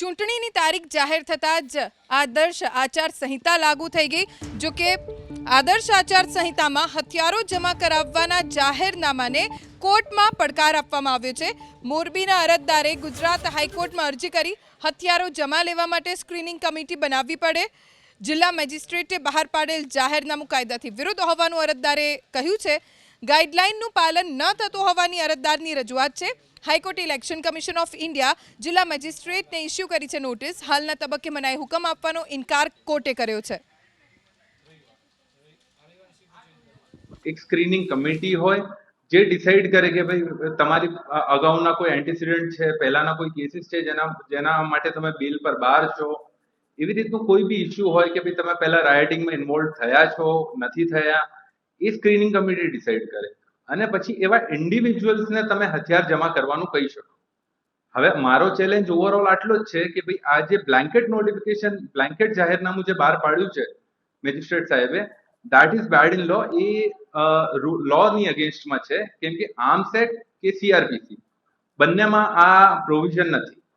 ચૂંટણીની તારીખ જાહેર થતાં જ આદર્શ આચાર સંહિતા લાગુ થઈ ગઈ. જો કે આદર્શ આચાર સંહિતામાં હથિયારો જમા કરાવવાના જાહેરનામાને કોર્ટમાં પડકાર આપવામાં આવ્યો છે. મોરબીના અરજદારે ગુજરાત હાઈકોર્ટમાં અરજી કરી હથિયારો જમા લેવા માટે સ્ક્રીનિંગ કમિટી બનાવવી પડે. જિલ્લા મેજિસ્ટ્રેટે બહાર પાડેલ જાહેરનામું કાયદાથી વિરુદ્ધ હોવાનું અરજદારે કહ્યું છે. ગાઈડલાઈનનું પાલન ન થતું હોવાની અરજદારની રજૂઆત છે. હાઈકોર્ટે ઇલેક્શન કમિશન ઓફ ઇન્ડિયા જિલ્લા મેજિસ્ટ્રેટને ઇસ્યુ કરી છે નોટિસ. હાલના તબક્કે મનાઈ હુકમ આપવાનો ઇનકાર કોર્ટે કર્યો છે. એક સ્ક્રીનિંગ કમિટી હોય જે ડિસાઈડ કરે કે ભાઈ, તમારી અગાઉના કોઈ એન્ટિસિડન્ટ છે, પહેલાના કોઈ કેસીસ છે, જેના જેના માટે તમે બિલ પર બહાર છો. એવી રીતનું કોઈ બી ઇસ્યુ હોય કે ભાઈ, તમે પહેલા રાયટિંગમાં ઇન્વોલ્વ થયા છો, નથી થયા એ સ્ક્રીનિંગ કમિટી ડિસાઈડ કરે. અને પછી એવા ઇન્ડિવિજ્યુઅલ્સને તમે હથિયાર જમા કરવાનું કહી શકો. હવે મારો ચેલેન્જ ઓવરઓલ આટલો જ છે કે ભાઈ આ જે બ્લેન્કેટ નોટિફિકેશન બ્લેન્કેટ જાહેરનામું જે બહાર પાડ્યું છે મેજિસ્ટ્રેટ સાહેબે that is bad in law A law ની અગેન્સ્ટમાં છે. કેમ કે આર્મ્સ એક્ટ કે સીઆરપીસી બંનેમાં આ પ્રોવિઝન નથી.